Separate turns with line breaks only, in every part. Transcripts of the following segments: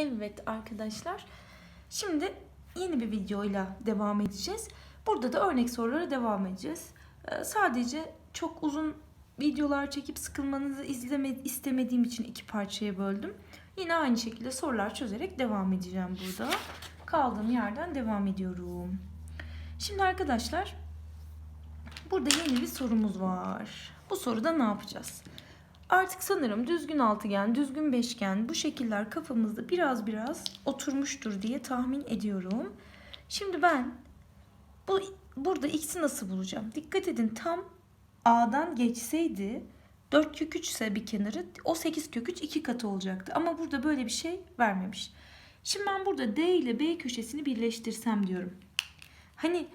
Evet arkadaşlar. Şimdi yeni bir videoyla devam edeceğiz. Burada da örnek sorulara devam edeceğiz. Ee, sadece çok uzun videolar çekip sıkılmanızı izleme, istemediğim için iki parçaya böldüm. Yine aynı şekilde sorular çözerek devam edeceğim burada. Kaldığım yerden devam ediyorum. Şimdi arkadaşlar burada yeni bir sorumuz var. Bu soruda ne yapacağız? Artık sanırım düzgün altıgen, düzgün beşgen bu şekiller kafamızda biraz biraz oturmuştur diye tahmin ediyorum. Şimdi ben bu burada x'i nasıl bulacağım? Dikkat edin tam a'dan geçseydi 4 kök 3 ise bir kenarı o 8 kök 3 iki katı olacaktı. Ama burada böyle bir şey vermemiş. Şimdi ben burada D ile B köşesini birleştirsem diyorum. Hani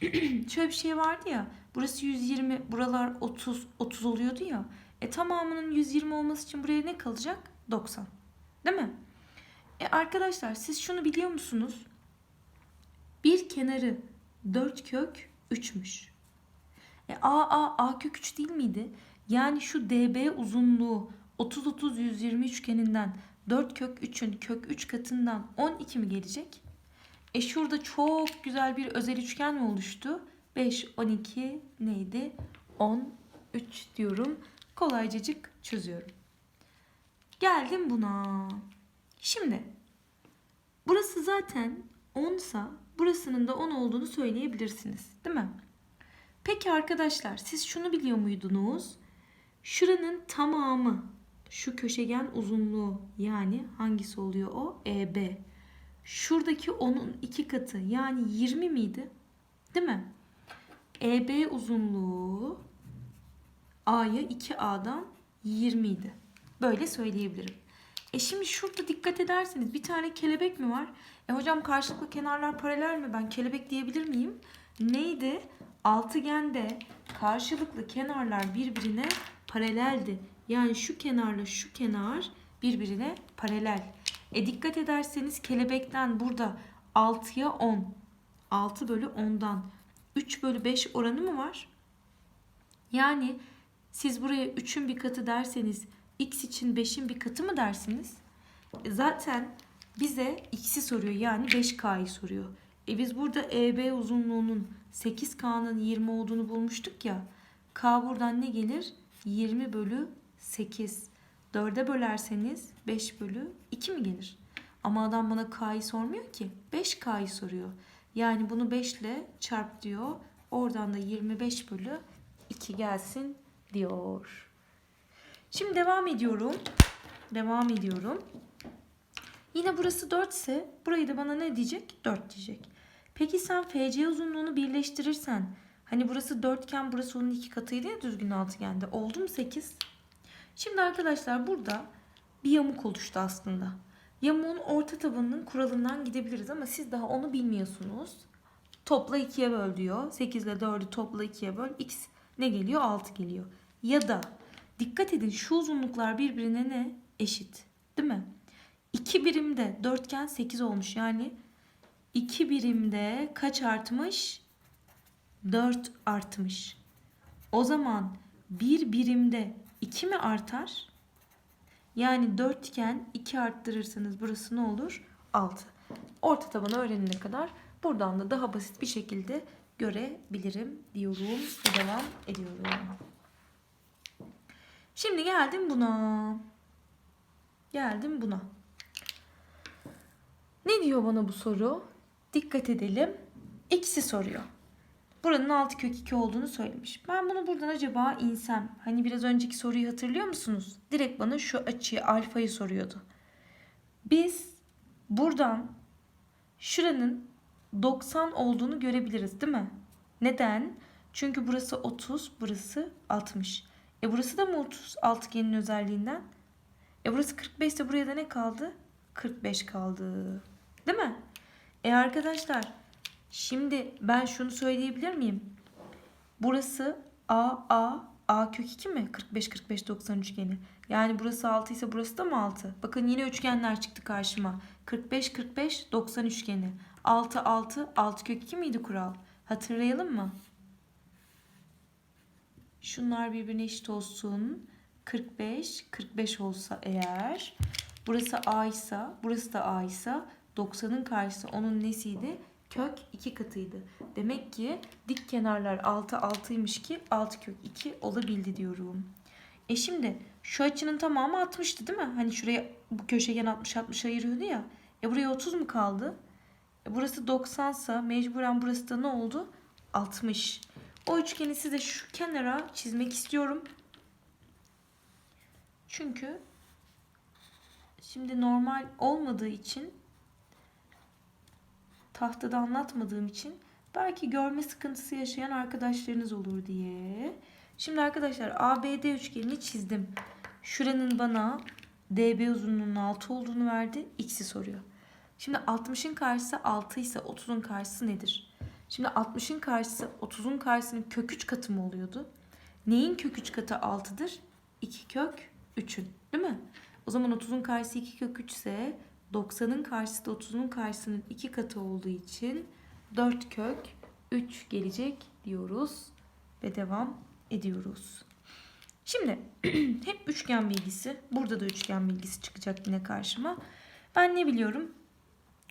şöyle bir şey vardı ya. Burası 120, buralar 30, 30 oluyordu ya. E tamamının 120 olması için buraya ne kalacak? 90. Değil mi? E arkadaşlar siz şunu biliyor musunuz? Bir kenarı 4 kök 3'müş. E A A A kök 3 değil miydi? Yani şu DB uzunluğu 30 30 120 üçgeninden 4 kök 3'ün kök 3 katından 12 mi gelecek? E şurada çok güzel bir özel üçgen mi oluştu? 5 12 neydi? 13 diyorum. Kolaycacık çözüyorum. Geldim buna. Şimdi burası zaten 10 sa burasının da 10 olduğunu söyleyebilirsiniz. Değil mi? Peki arkadaşlar siz şunu biliyor muydunuz? Şuranın tamamı şu köşegen uzunluğu yani hangisi oluyor o? EB. Şuradaki onun iki katı yani 20 miydi? Değil mi? EB uzunluğu A'ya 2A'dan 20 idi. Böyle söyleyebilirim. E şimdi şurada dikkat ederseniz bir tane kelebek mi var? E hocam karşılıklı kenarlar paralel mi? Ben kelebek diyebilir miyim? Neydi? Altıgende karşılıklı kenarlar birbirine paraleldi. Yani şu kenarla şu kenar birbirine paralel. E dikkat ederseniz kelebekten burada 6'ya 10. 6 bölü 10'dan 3 bölü 5 oranı mı var? Yani siz buraya 3'ün bir katı derseniz x için 5'in bir katı mı dersiniz? E zaten bize x'i soruyor yani 5k'yı soruyor. E biz burada EB uzunluğunun 8k'nın 20 olduğunu bulmuştuk ya. K buradan ne gelir? 20 bölü 8. 4'e bölerseniz 5 bölü 2 mi gelir? Ama adam bana k'yı sormuyor ki. 5k'yı soruyor. Yani bunu 5 ile çarp diyor. Oradan da 25 bölü 2 gelsin diyor. Şimdi devam ediyorum. Devam ediyorum. Yine burası 4 ise burayı da bana ne diyecek? 4 diyecek. Peki sen FC uzunluğunu birleştirirsen hani burası 4 iken burası onun iki katıydı ya düzgün altıgende. Oldu mu 8? Şimdi arkadaşlar burada bir yamuk oluştu aslında. Yamuğun orta tabanının kuralından gidebiliriz ama siz daha onu bilmiyorsunuz. Topla 2'ye böl diyor. 8 ile 4'ü topla 2'ye böl. X ne geliyor? 6 geliyor. Ya da dikkat edin şu uzunluklar birbirine ne? Eşit. Değil mi? 2 birimde dörtgen 8 olmuş. Yani 2 birimde kaç artmış? 4 artmış. O zaman bir birimde 2 mi artar? Yani dörtgen 2 arttırırsanız burası ne olur? 6. Orta tabanı öğrenene kadar buradan da daha basit bir şekilde görebilirim diyorum ve devam ediyorum. Şimdi geldim buna. Geldim buna. Ne diyor bana bu soru? Dikkat edelim. X'i soruyor. Buranın 6 kök 2 olduğunu söylemiş. Ben bunu buradan acaba insem. Hani biraz önceki soruyu hatırlıyor musunuz? Direkt bana şu açıyı alfayı soruyordu. Biz buradan şuranın 90 olduğunu görebiliriz değil mi? Neden? Çünkü burası 30, burası 60. E burası da mı 30 altıgenin özelliğinden? E burası 45 ise buraya da ne kaldı? 45 kaldı. Değil mi? E arkadaşlar şimdi ben şunu söyleyebilir miyim? Burası A A A kök 2 mi? 45 45 90 üçgeni. Yani burası 6 ise burası da mı 6? Bakın yine üçgenler çıktı karşıma. 45 45 90 üçgeni. 6 6 6 kök 2 miydi kural? Hatırlayalım mı? Şunlar birbirine eşit olsun. 45 45 olsa eğer Burası A ise, burası da A ise 90'ın karşısı onun nesiydi? Kök 2 katıydı. Demek ki dik kenarlar 6 6'ymış ki 6 kök 2 olabildi diyorum. E şimdi şu açının tamamı 60'tı değil mi? Hani şuraya bu köşegen 60 60 ayırıyordu ya. E buraya 30 mu kaldı? E burası 90 ise mecburen burası da ne oldu? 60. O üçgeni size şu kenara çizmek istiyorum. Çünkü şimdi normal olmadığı için tahtada anlatmadığım için belki görme sıkıntısı yaşayan arkadaşlarınız olur diye. Şimdi arkadaşlar ABD üçgenini çizdim. Şuranın bana DB uzunluğunun 6 olduğunu verdi. X'i soruyor. Şimdi 60'ın karşısı 6 ise 30'un karşısı nedir? Şimdi 60'ın karşısı 30'un karşısının kök 3 katı mı oluyordu? Neyin kök 3 katı 6'dır? 2 kök 3'ün değil mi? O zaman 30'un karşısı 2 kök 3 ise 90'ın karşısı da 30'un karşısının 2 katı olduğu için 4 kök 3 gelecek diyoruz ve devam ediyoruz. Şimdi hep üçgen bilgisi. Burada da üçgen bilgisi çıkacak yine karşıma. Ben ne biliyorum?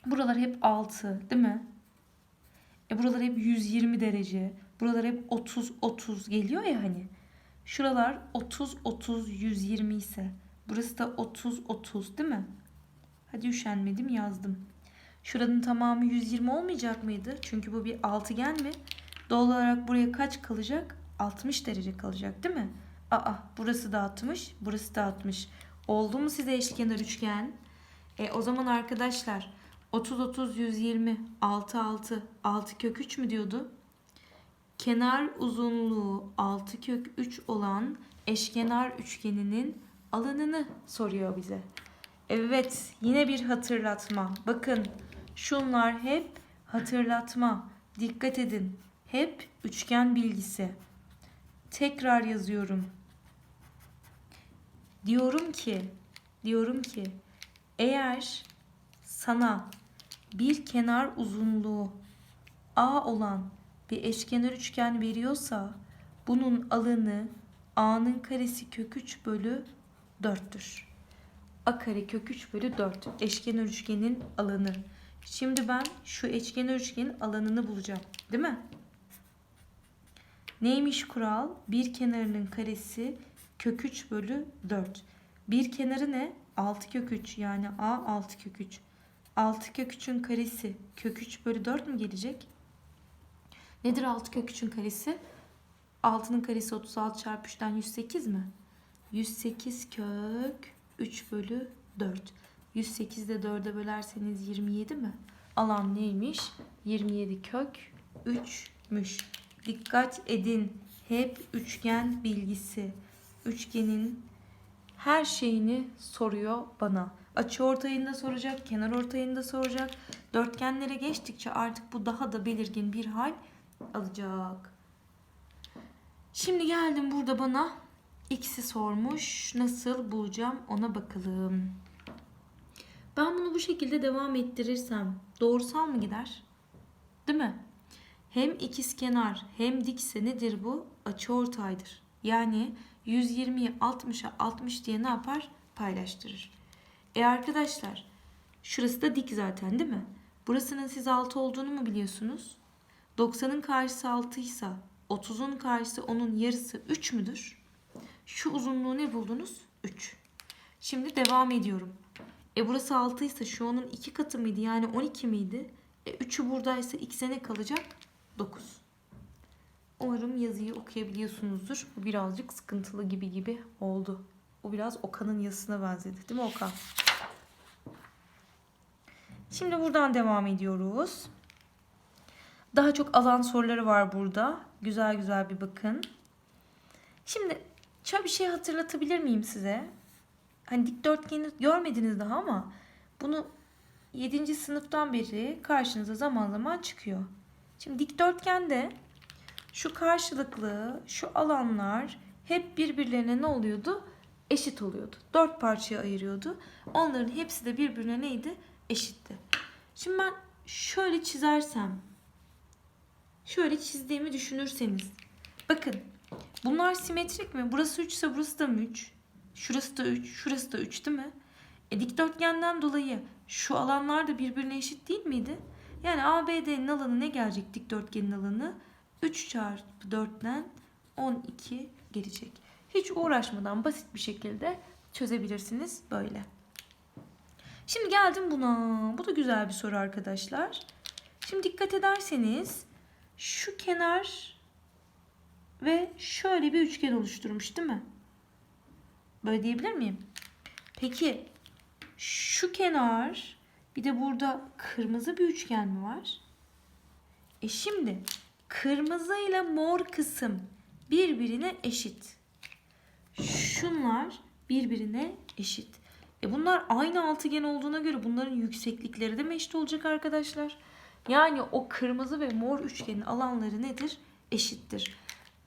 Buralar hep 6 değil mi? E buralar hep 120 derece. Buralar hep 30 30 geliyor ya hani. Şuralar 30 30 120 ise burası da 30 30 değil mi? Hadi üşenmedim yazdım. Şuranın tamamı 120 olmayacak mıydı? Çünkü bu bir altıgen mi? Doğal olarak buraya kaç kalacak? 60 derece kalacak değil mi? Aa burası da 60, burası da 60. Oldu mu size eşkenar üçgen? E o zaman arkadaşlar 30 30 120 6 6 6 kök 3 mü diyordu? Kenar uzunluğu 6 kök 3 olan eşkenar üçgeninin alanını soruyor bize. Evet, yine bir hatırlatma. Bakın, şunlar hep hatırlatma. Dikkat edin. Hep üçgen bilgisi. Tekrar yazıyorum. Diyorum ki, diyorum ki eğer sana bir kenar uzunluğu A olan bir eşkenar üçgen veriyorsa bunun alanı A'nın karesi kök 3 bölü 4'tür. A kare kök 3 bölü 4 eşkenar üçgenin alanı. Şimdi ben şu eşkenar üçgenin alanını bulacağım. Değil mi? Neymiş kural? Bir kenarının karesi kök 3 bölü 4. Bir kenarı ne? 6 kök 3 yani A 6 kök 3. 6 kök 3'ün karesi kök 3 bölü 4 mü gelecek? Nedir 6 kök 3'ün karesi? 6'nın karesi 36 çarpı 3'ten 108 mi? 108 kök 3 bölü 4. 108 de 4'e bölerseniz 27 mi? Alan neymiş? 27 kök 3'müş. Dikkat edin. Hep üçgen bilgisi. Üçgenin her şeyini soruyor bana. Açı ortayını da soracak, kenar ortayını da soracak. Dörtgenlere geçtikçe artık bu daha da belirgin bir hal alacak. Şimdi geldim burada bana x'i sormuş. Nasıl bulacağım ona bakalım. Ben bunu bu şekilde devam ettirirsem doğrusal mı gider? Değil mi? Hem ikizkenar hem dikse nedir bu? Açıortaydır. Yani 120'yi 60'a 60 diye ne yapar? Paylaştırır. E arkadaşlar şurası da dik zaten değil mi? Burasının siz 6 olduğunu mu biliyorsunuz? 90'ın karşısı 6 ise 30'un karşısı onun yarısı 3 müdür? Şu uzunluğu ne buldunuz? 3. Şimdi devam ediyorum. E burası 6 ise şu onun 2 katı mıydı? Yani 12 miydi? E 3'ü buradaysa x'e ne kalacak? 9. Umarım yazıyı okuyabiliyorsunuzdur. Bu birazcık sıkıntılı gibi gibi oldu. O biraz Okan'ın yazısına benzedi değil mi Okan? Şimdi buradan devam ediyoruz. Daha çok alan soruları var burada. Güzel güzel bir bakın. Şimdi şöyle bir şey hatırlatabilir miyim size? Hani dikdörtgeni görmediniz daha ama bunu 7. sınıftan beri karşınıza zaman zaman çıkıyor. Şimdi dikdörtgende şu karşılıklı şu alanlar hep birbirlerine ne oluyordu? Eşit oluyordu. Dört parçaya ayırıyordu. Onların hepsi de birbirine neydi? Eşitti. Şimdi ben şöyle çizersem şöyle çizdiğimi düşünürseniz bakın bunlar simetrik mi? Burası 3 ise burası da mı 3? Şurası da 3, şurası da 3 değil mi? E, dikdörtgenden dolayı şu alanlar da birbirine eşit değil miydi? Yani ABD'nin alanı ne gelecek dikdörtgenin alanı? 3 çarpı 4'ten 12 gelecek. Hiç uğraşmadan basit bir şekilde çözebilirsiniz böyle. Şimdi geldim buna. Bu da güzel bir soru arkadaşlar. Şimdi dikkat ederseniz şu kenar ve şöyle bir üçgen oluşturmuş değil mi? Böyle diyebilir miyim? Peki şu kenar bir de burada kırmızı bir üçgen mi var? E şimdi kırmızı ile mor kısım birbirine eşit. Şunlar birbirine eşit. E bunlar aynı altıgen olduğuna göre bunların yükseklikleri de eşit olacak arkadaşlar? Yani o kırmızı ve mor üçgenin alanları nedir? Eşittir.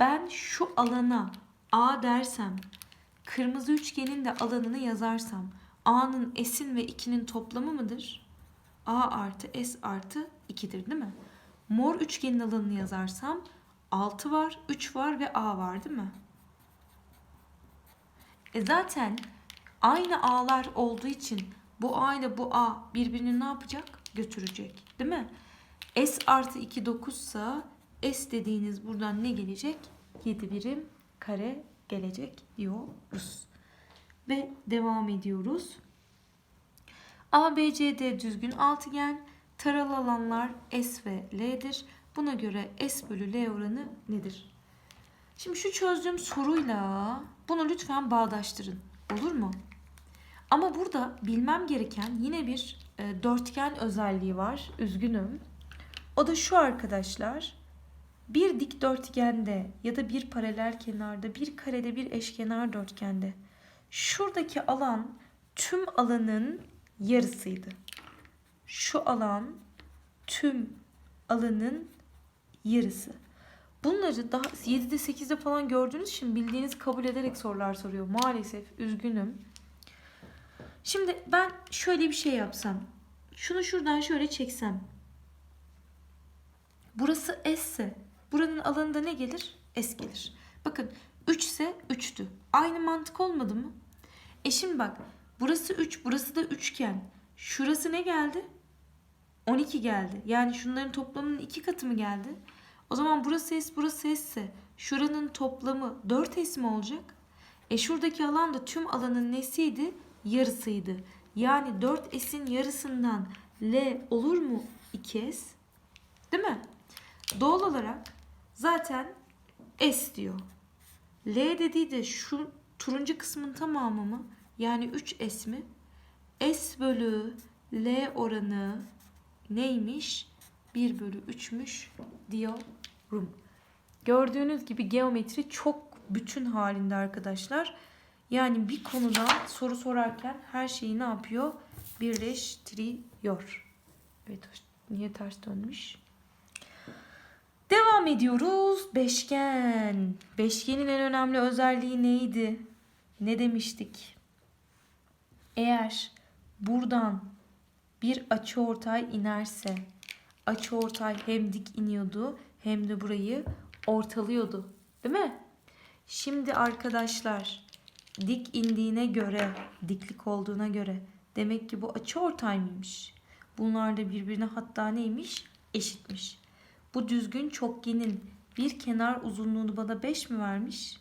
Ben şu alana A dersem, kırmızı üçgenin de alanını yazarsam A'nın S'in ve 2'nin toplamı mıdır? A artı S artı 2'dir değil mi? Mor üçgenin alanını yazarsam 6 var, 3 var ve A var değil mi? E zaten aynı A'lar olduğu için bu A ile bu A birbirini ne yapacak? Götürecek. Değil mi? S artı 2 9 ise S dediğiniz buradan ne gelecek? 7 birim kare gelecek diyoruz. Ve devam ediyoruz. ABCD düzgün altıgen. Taralı alanlar S ve L'dir. Buna göre S bölü L oranı nedir? Şimdi şu çözdüğüm soruyla bunu lütfen bağdaştırın. Olur mu? Ama burada bilmem gereken yine bir e, dörtgen özelliği var. Üzgünüm. O da şu arkadaşlar. Bir dikdörtgende ya da bir paralel kenarda, bir karede, bir eşkenar dörtgende şuradaki alan tüm alanın yarısıydı. Şu alan tüm alanın yarısı. Bunları daha 7'de 8'de falan gördüğünüz için bildiğiniz kabul ederek sorular soruyor. Maalesef üzgünüm. Şimdi ben şöyle bir şey yapsam. Şunu şuradan şöyle çeksem. Burası S ise buranın alanında ne gelir? S gelir. Bakın 3 ise 3'tü. Aynı mantık olmadı mı? E şimdi bak burası 3 burası da üçgen. Şurası ne geldi? 12 geldi. Yani şunların toplamının iki katı mı geldi? O zaman burası S burası S ise şuranın toplamı 4S mi olacak? E şuradaki alan da tüm alanın nesiydi? Yarısıydı. Yani 4S'in yarısından L olur mu 2S? Değil mi? Doğal olarak zaten S diyor. L dediği de şu turuncu kısmın tamamı mı? Yani 3S mi? S bölü L oranı neymiş? 1 bölü 3'müş diyorum. Gördüğünüz gibi geometri çok bütün halinde arkadaşlar. Yani bir konuda soru sorarken her şeyi ne yapıyor? Birleştiriyor. Evet niye ters dönmüş? Devam ediyoruz. Beşgen. Beşgenin en önemli özelliği neydi? Ne demiştik? Eğer buradan bir açıortay inerse açıortay hem dik iniyordu hem de burayı ortalıyordu. Değil mi? Şimdi arkadaşlar dik indiğine göre, diklik olduğuna göre demek ki bu açıortay mıymış? Bunlar da birbirine hatta neymiş? Eşitmiş. Bu düzgün çokgenin bir kenar uzunluğunu bana 5 mi vermiş?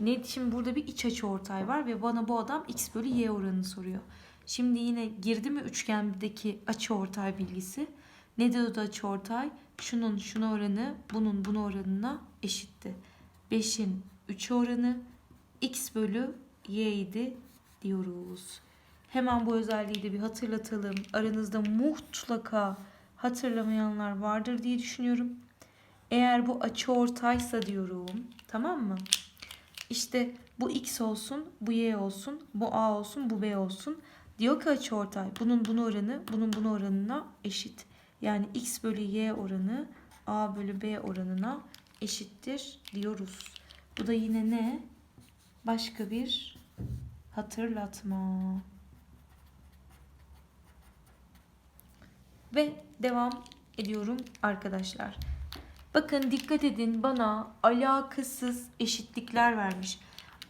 Ne şimdi burada bir iç açı ortay var ve bana bu adam x bölü y oranını soruyor. Şimdi yine girdi mi üçgendeki açı ortay bilgisi? Ne diyordu açı ortay? Şunun şuna oranı bunun buna oranına eşitti. 5'in 3 oranı x bölü y idi diyoruz. Hemen bu özelliği de bir hatırlatalım. Aranızda mutlaka hatırlamayanlar vardır diye düşünüyorum. Eğer bu açı ortaysa diyorum. Tamam mı? İşte bu x olsun, bu y olsun, bu a olsun, bu b olsun. Diyor ki açı ortay bunun bunu oranı bunun bunu oranına eşit. Yani x bölü y oranı a bölü b oranına eşittir diyoruz. Bu da yine ne? Başka bir hatırlatma. Ve devam ediyorum arkadaşlar. Bakın dikkat edin bana alakasız eşitlikler vermiş.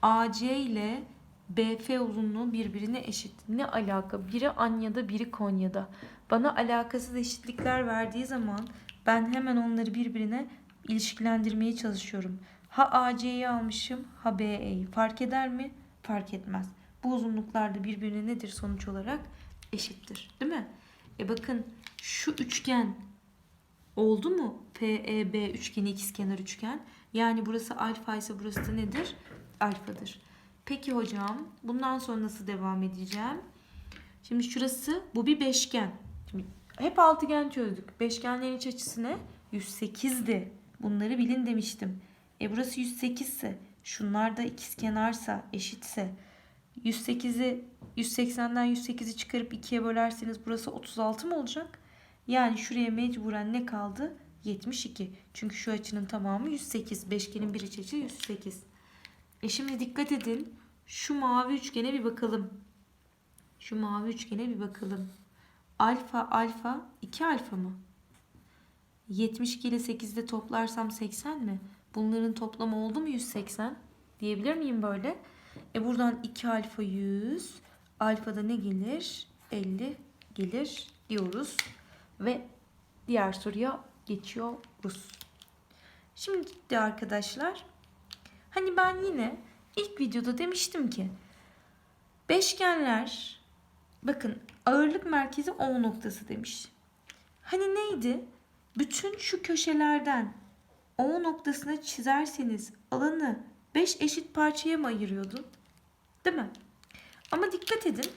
AC ile BF uzunluğu birbirine eşit. Ne alaka? Biri Anya'da, biri Konya'da. Bana alakasız eşitlikler verdiği zaman ben hemen onları birbirine ilişkilendirmeye çalışıyorum. Ha AC'yi almışım, ha BE'yi. Fark eder mi? Fark etmez. Bu uzunluklar da birbirine nedir sonuç olarak? Eşittir. Değil mi? E bakın şu üçgen oldu mu? FEB üçgeni ikizkenar üçgen. Yani burası alfa ise burası da nedir? Alfadır. Peki hocam bundan sonra nasıl devam edeceğim? Şimdi şurası bu bir beşgen. Şimdi hep altıgen çözdük. Beşgenlerin iç açısı ne? 108'di. Bunları bilin demiştim. E burası 108 ise şunlar da ikizkenarsa eşitse 108'i 180'den 108'i çıkarıp 2'ye bölerseniz burası 36 mı olacak? Yani şuraya mecburen ne kaldı? 72. Çünkü şu açının tamamı 108. Beşgenin bir iç açı 108. E şimdi dikkat edin. Şu mavi üçgene bir bakalım. Şu mavi üçgene bir bakalım. Alfa alfa 2 alfa mı? 72 ile 8'de toplarsam 80 mi? Bunların toplamı oldu mu 180? Diyebilir miyim böyle? E buradan 2 alfa 100. Alfada ne gelir? 50 gelir diyoruz. Ve diğer soruya geçiyoruz. Şimdi de arkadaşlar hani ben yine ilk videoda demiştim ki beşgenler bakın ağırlık merkezi O noktası demiş. Hani neydi? Bütün şu köşelerden O noktasına çizerseniz alanı 5 eşit parçaya mı ayırıyordu? Değil mi? Ama dikkat edin.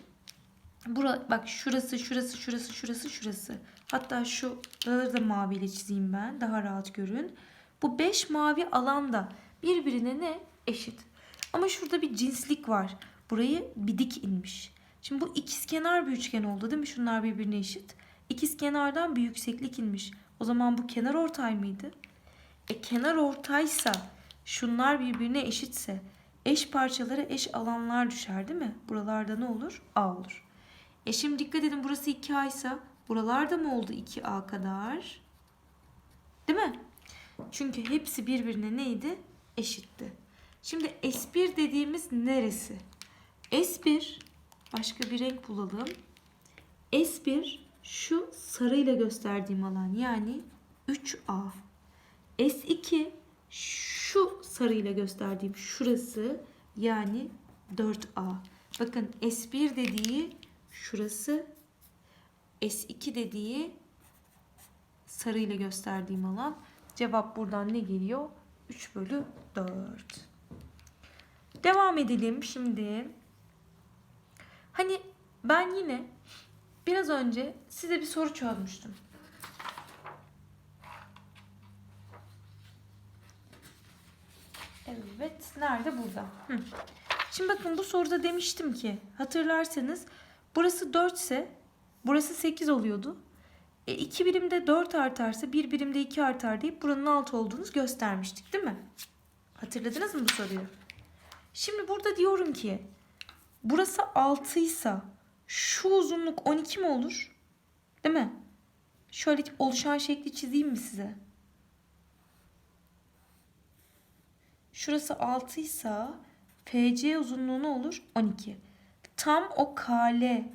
Bura, bak şurası, şurası, şurası, şurası, şurası. Hatta şu da maviyle çizeyim ben. Daha rahat görün. Bu 5 mavi alanda birbirine ne? Eşit. Ama şurada bir cinslik var. Burayı bir dik inmiş. Şimdi bu ikizkenar bir üçgen oldu değil mi? Şunlar birbirine eşit. İkizkenardan bir yükseklik inmiş. O zaman bu kenar ortay mıydı? E kenar ortaysa şunlar birbirine eşitse eş parçalara eş alanlar düşer değil mi? Buralarda ne olur? A olur. E şimdi dikkat edin burası 2A ise buralarda mı oldu 2A kadar? Değil mi? Çünkü hepsi birbirine neydi? Eşitti. Şimdi S1 dediğimiz neresi? S1 başka bir renk bulalım. S1 şu sarıyla gösterdiğim alan yani 3A. S2 şu sarıyla gösterdiğim şurası yani 4A. Bakın S1 dediği şurası S2 dediği sarıyla gösterdiğim alan. Cevap buradan ne geliyor? 3 bölü 4. Devam edelim şimdi. Hani ben yine biraz önce size bir soru çözmüştüm. Evet, nerede burada? Hı. Şimdi bakın bu soruda demiştim ki hatırlarsanız burası 4 ise burası 8 oluyordu. E, iki birimde 4 artarsa bir birimde 2 artar deyip buranın 6 olduğunu göstermiştik değil mi? Hatırladınız mı bu soruyu? Şimdi burada diyorum ki burası 6 ise şu uzunluk 12 mi olur? Değil mi? Şöyle oluşan şekli çizeyim mi size? Şurası 6 ise FC uzunluğu ne olur? 12. Tam o kale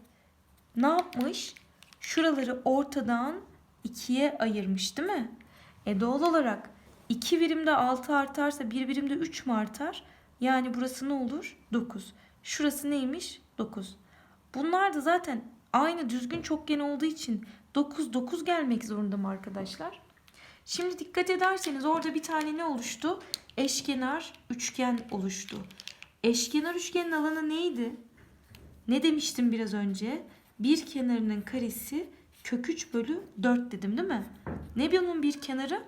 ne yapmış? Şuraları ortadan ikiye ayırmış değil mi? E doğal olarak 2 birimde 6 artarsa bir birimde 3 mü artar? Yani burası ne olur? 9. Şurası neymiş? 9. Bunlar da zaten aynı düzgün çokgen olduğu için 9 9 gelmek zorunda mı arkadaşlar? Şimdi dikkat ederseniz orada bir tane ne oluştu? Eşkenar üçgen oluştu. Eşkenar üçgenin alanı neydi? Ne demiştim biraz önce? Bir kenarının karesi kök 3 bölü 4 dedim değil mi? Ne bunun bir kenarı?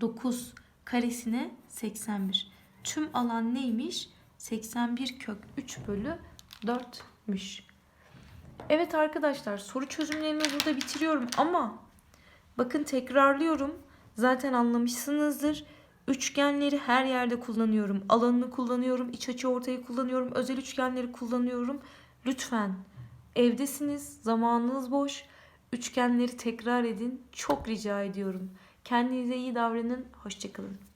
9 karesine 81. Tüm alan neymiş? 81 kök 3 bölü 4'müş. Evet arkadaşlar soru çözümlerimi burada bitiriyorum ama bakın tekrarlıyorum. Zaten anlamışsınızdır. Üçgenleri her yerde kullanıyorum. Alanını kullanıyorum. iç açı ortayı kullanıyorum. Özel üçgenleri kullanıyorum. Lütfen evdesiniz. Zamanınız boş. Üçgenleri tekrar edin. Çok rica ediyorum. Kendinize iyi davranın. Hoşçakalın.